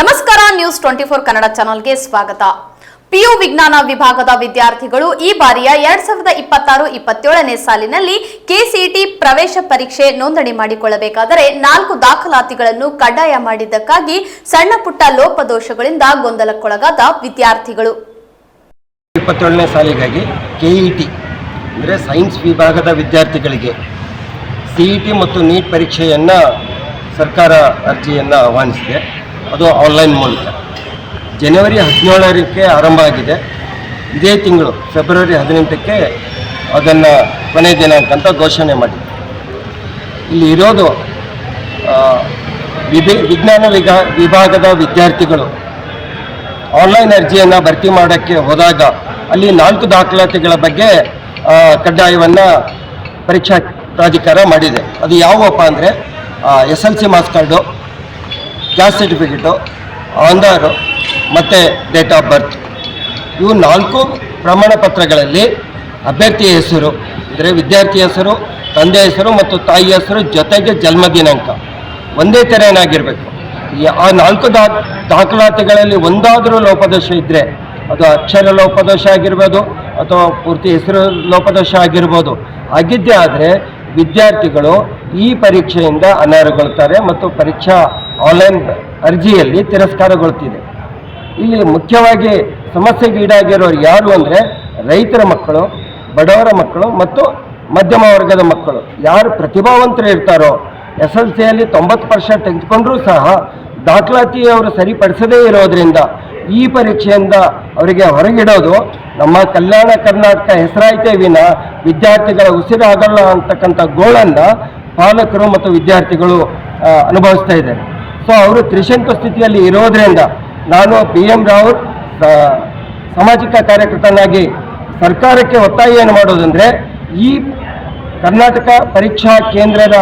ನಮಸ್ಕಾರ news twenty four Kannada ಚಾನಲ್ಗೆ ಸ್ವಾಗತ. ಪಿಯು ವಿಜ್ಞಾನ ವಿಭಾಗದ ವಿದ್ಯಾರ್ಥಿಗಳು ಈ ಬಾರಿಯ ಎರಡ್ ಸಾವಿರದ ಇಪ್ಪತ್ತಾರು, ಇಪ್ಪತ್ತೇಳನೇ ಸಾಲಿನಲ್ಲಿ ಕೆಸಿಇಟಿ ಪ್ರವೇಶ ಪರೀಕ್ಷೆ ನೋಂದಣಿ ಮಾಡಿಕೊಳ್ಳಬೇಕಾದರೆ ನಾಲ್ಕು ದಾಖಲಾತಿಗಳನ್ನು ಕಡ್ಡಾಯ ಮಾಡಿದ್ದಕ್ಕಾಗಿ ಸಣ್ಣ ಪುಟ್ಟ ಲೋಪದೋಷಗಳಿಂದ ಗೊಂದಲಕ್ಕೊಳಗಾದ ವಿದ್ಯಾರ್ಥಿಗಳು. ಇಪ್ಪತ್ತೇಳನೇ ಸಾಲಿಗಾಗಿ ಕೆಇಟಿ ಅಂದರೆ ಸೈನ್ಸ್ ವಿಭಾಗದ ವಿದ್ಯಾರ್ಥಿಗಳಿಗೆ ಸಿಇಟಿ ಟಿ ಮತ್ತು ನೀಟ್ ಪರೀಕ್ಷೆಯನ್ನು ಸರ್ಕಾರ ಅರ್ಜಿಯನ್ನು ಆಹ್ವಾನಿಸಿದೆ. ಅದು ಆನ್ಲೈನ್ ಮೂಲಕ. ಜನವರಿ ಹದಿನೇಳರಕ್ಕೆ ಆರಂಭ ಆಗಿದೆ. ಇದೇ ತಿಂಗಳು ಫೆಬ್ರವರಿ ಹದಿನೆಂಟಕ್ಕೆ ಅದನ್ನು ಕೊನೆ ದಿನಾಂಕ ಅಂತ ಘೋಷಣೆ ಮಾಡಿದೆ ಇಲ್ಲಿ ಇರೋದು ವಿಭಿ, ವಿಜ್ಞಾನ ವಿಭಾ ವಿಭಾಗದ ವಿದ್ಯಾರ್ಥಿಗಳು ಆನ್ಲೈನ್ ಅರ್ಜಿಯನ್ನು ಭರ್ತಿ ಮಾಡೋಕ್ಕೆ ಹೋದಾಗ ಅಲ್ಲಿ ನಾಲ್ಕು ದಾಖಲಾತಿಗಳ ಬಗ್ಗೆ ಕಡ್ಡಾಯವನ್ನು ಪರೀಕ್ಷಾ ಪ್ರಾಧಿಕಾರ ಮಾಡಿದೆ. ಅದು ಯಾವಪ್ಪ ಅಂದರೆ S L C marks card. Caste certificate Aadhaar ಮತ್ತು ಡೇಟ್ ಆಫ್ ಬರ್ತ್ ಇವು ನಾಲ್ಕು ಪ್ರಮಾಣ ಪತ್ರಗಳಲ್ಲಿ ಅಭ್ಯರ್ಥಿಯ ಹೆಸರು, ಅಂದರೆ ವಿದ್ಯಾರ್ಥಿ ಹೆಸರು ತಂದೆ ಹೆಸರು ಮತ್ತು ತಾಯಿ ಹೆಸರು ಜೊತೆಗೆ ಜನ್ಮ ದಿನಾಂಕ. ಒಂದೇ ತೆರೆನಾಗಿರಬೇಕು ಆ ನಾಲ್ಕು ದಾ, ದಾಖಲಾತಿಗಳಲ್ಲಿ ಒಂದಾದರೂ ಲೋಪದೋಷ ಇದ್ದರೆ ಅದು ಅಕ್ಷರ ಲೋಪದೋಷ ಆಗಿರ್ಬೋದು ಅಥವಾ ಪೂರ್ತಿ ಹೆಸರು ಲೋಪದೋಷ ಆಗಿರ್ಬೋದು. ಆಗಿದ್ದೇ ಆದರೆ ವಿದ್ಯಾರ್ಥಿಗಳು ಈ ಪರೀಕ್ಷೆಯಿಂದ ಅನರ್ಹಗೊಳ್ತಾರೆ ಮತ್ತು ಪರೀಕ್ಷಾ ಆನ್ಲೈನ್ ಅರ್ಜಿಯಲ್ಲಿ ತಿರಸ್ಕಾರಗೊಳ್ತಿದೆ. ಇಲ್ಲಿ ಮುಖ್ಯವಾಗಿ ಸಮಸ್ಯೆಗೆ ಈಡಾಗಿರೋರು ಯಾರು ಅಂದರೆ ರೈತರ ಮಕ್ಕಳು, ಬಡವರ ಮಕ್ಕಳು ಮತ್ತು ಮಧ್ಯಮ ವರ್ಗದ ಮಕ್ಕಳು. ಯಾರು ಪ್ರತಿಭಾವಂತರು ಇರ್ತಾರೋ, ಎಸ್ ಎಲ್ ಸಿಯಲ್ಲಿ ತೊಂಬತ್ತು ಪರ್ಸೆಂಟ್ ತೆಗೆದುಕೊಂಡ್ರೂ ಸಹ ದಾಖಲಾತಿಯವರು ಸರಿಪಡಿಸದೇ ಇರೋದ್ರಿಂದ ಈ ಪರೀಕ್ಷೆಯಿಂದ ಅವರಿಗೆ ಹೊರಗಿಡೋದು ನಮ್ಮ ಕಲ್ಯಾಣ ಕರ್ನಾಟಕ ಹೆಸರಾಯ್ತೇ ವಿನ ವಿದ್ಯಾರ್ಥಿಗಳ ಉಸಿರಾಗಲ್ಲ ಅಂತಕ್ಕಂಥ ಗೋಳನ್ನು ಪಾಲಕರು ಮತ್ತು ವಿದ್ಯಾರ್ಥಿಗಳು ಅನುಭವಿಸ್ತಾ ಇದ್ದಾರೆ. ಅವರು ತ್ರಿಶಂಕು ಸ್ಥಿತಿಯಲ್ಲಿ ಇರೋದ್ರಿಂದ ನಾನು ಪಿ ಎಂ ರಾವ್ ಸಾಮಾಜಿಕ ಕಾರ್ಯಕರ್ತನಾಗಿ ಸರ್ಕಾರಕ್ಕೆ ಒತ್ತಾಯ ಏನು ಮಾಡೋದಂದರೆ ಈ ಕರ್ನಾಟಕ ಪರೀಕ್ಷಾ ಕೇಂದ್ರದ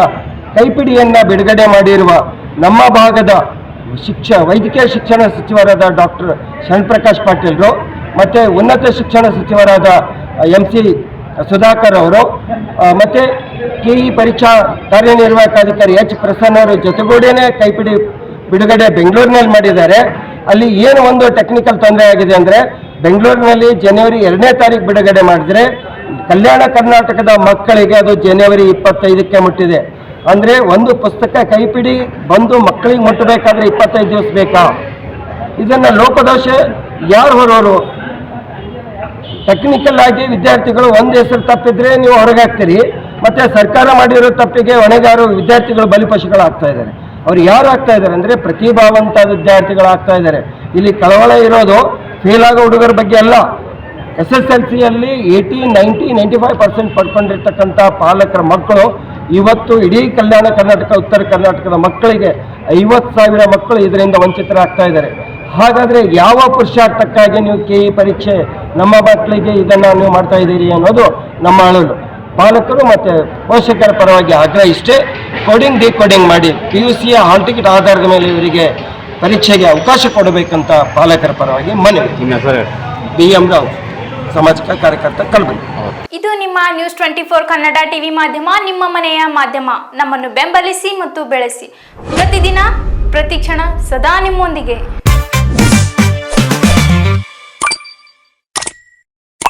ಕೈಪಿಡಿಯನ್ನು ಬಿಡುಗಡೆ ಮಾಡಿರುವ ನಮ್ಮ ಭಾಗದ ಶಿಕ್ಷ, ವೈದ್ಯಕೀಯ ಶಿಕ್ಷಣ ಸಚಿವರಾದ ಡಾಕ್ಟರ್ ಶರಣಪ್ರಕಾಶ್ ಪಾಟೀಲ್ರು ಮತ್ತು ಉನ್ನತ ಶಿಕ್ಷಣ ಸಚಿವರಾದ ಎಂ ಸಿ ಸುಧಾಕರ್ ಅವರು ಮತ್ತು ಕೆ ಇ ಪರೀಕ್ಷಾ ಕಾರ್ಯನಿರ್ವಾಹಕಾಧಿಕಾರಿ ಎಚ್ ಪ್ರಸನ್ನ ಅವರು ಜೊತೆಗೂಡೇನೆ ಕೈಪಿಡಿ ಬಿಡುಗಡೆ ಬೆಂಗಳೂರಿನಲ್ಲಿ ಮಾಡಿದ್ದಾರೆ. ಅಲ್ಲಿ ಏನು ಒಂದು ಟೆಕ್ನಿಕಲ್ ತೊಂದರೆ ಆಗಿದೆ ಅಂದರೆ ಬೆಂಗಳೂರಿನಲ್ಲಿ ಜನವರಿ ಎರಡನೇ ತಾರೀಕು ಬಿಡುಗಡೆ ಮಾಡಿದ್ರೆ ಕಲ್ಯಾಣ ಕರ್ನಾಟಕದ ಮಕ್ಕಳಿಗೆ ಅದು ಜನವರಿ ಇಪ್ಪತ್ತೈದಕ್ಕೆ ಮುಟ್ಟಿದೆ. ಅಂದರೆ ಒಂದು ಪುಸ್ತಕ ಕೈಪಿಡಿ ಬಂದು ಮಕ್ಕಳಿಗೆ ಮುಟ್ಟಬೇಕಾದ್ರೆ ಇಪ್ಪತ್ತೈದು ದಿವಸ ಬೇಕಾ? ಇದನ್ನು ಲೋಪದೋಷ ಯಾರು ಹೊರೋರು ಟೆಕ್ನಿಕಲ್ ಆಗಿ ವಿದ್ಯಾರ್ಥಿಗಳು ಒಂದು ಹೆಸರು ತಪ್ಪಿದ್ರೆ ನೀವು ಹೊರಗಾಗ್ತೀರಿ. ಮತ್ತೆ ಸರ್ಕಾರ ಮಾಡಿರೋ ತಪ್ಪಿಗೆ ಹೊಣೆಗಾರರು ವಿದ್ಯಾರ್ಥಿಗಳು ಬಲಿಪಶುಗಳಾಗ್ತಾ ಇದ್ದಾರೆ. ಅವ್ರು ಯಾರು ಆಗ್ತಾ ಇದ್ದಾರೆ ಅಂದರೆ ಪ್ರತಿಭಾವಂತ ವಿದ್ಯಾರ್ಥಿಗಳಾಗ್ತಾ ಇದ್ದಾರೆ. ಇಲ್ಲಿ ಕಳವಳ ಇರೋದು ಫೇಲ್ ಆಗೋ ಹುಡುಗರ ಬಗ್ಗೆ ಅಲ್ಲ. ಎಸ್ ಎಸ್ ಎಲ್ ಸಿಯಲ್ಲಿ eighty ninety ninety five percent ಪಡ್ಕೊಂಡಿರ್ತಕ್ಕಂಥ ಪಾಲಕರ ಮಕ್ಕಳು ಇವತ್ತು ಇಡೀ ಕಲ್ಯಾಣ ಕರ್ನಾಟಕ, ಉತ್ತರ ಕರ್ನಾಟಕದ ಮಕ್ಕಳಿಗೆ ಐವತ್ತು ಸಾವಿರ ಮಕ್ಕಳು ಇದರಿಂದ ವಂಚಿತರಾಗ್ತಾ ಇದ್ದಾರೆ. ಹಾಗಾದರೆ ಯಾವ ಪುರುಷಾರ್ಥಕ್ಕಾಗಿ ನೀವು ಕೆ ಇ ಪರೀಕ್ಷೆ ನಮ್ಮ ಮಕ್ಕಳಿಗೆ ಇದನ್ನು ನೀವು ಮಾಡ್ತಾ ಇದ್ದೀರಿ ಅನ್ನೋದು ನಮ್ಮ ಅಳಲು ಪಾಲಕರು ಮತ್ತು ಪೋಷಕರ ಪರವಾಗಿ ಆಗ್ರಹ ಇಷ್ಟೇ. ಕೋಡಿಂಗ್ ಡಿಕೋಡಿಂಗ್ ಮಾಡಿ ಪಿ ಯು ಸಿಯ ಹಾಲ್ ಟಿಕೆಟ್ ಆಧಾರದ ಮೇಲೆ ಇವರಿಗೆ ಪರೀಕ್ಷೆಗೆ ಅವಕಾಶ ಕೊಡಬೇಕಂತ ಪಾಲಕರ ಪರವಾಗಿ ಮನವಿ. ಬಿ ಎಂ ರಾವ್ ಸಾಮಾಜಿಕ ಕಾರ್ಯಕರ್ತ ಕಲಬುರಗಿ. ಇದು ನಿಮ್ಮ news twenty four Kannada TV ಮಾಧ್ಯಮ ನಿಮ್ಮ ಮನೆಯ ಮಾಧ್ಯಮ. ನಮ್ಮನ್ನು ಬೆಂಬಲಿಸಿ ಮತ್ತು ಬೆಳೆಸಿ. ಪ್ರತಿದಿನ ಪ್ರತಿಕ್ಷಣ ಸದಾ ನಿಮ್ಮೊಂದಿಗೆ.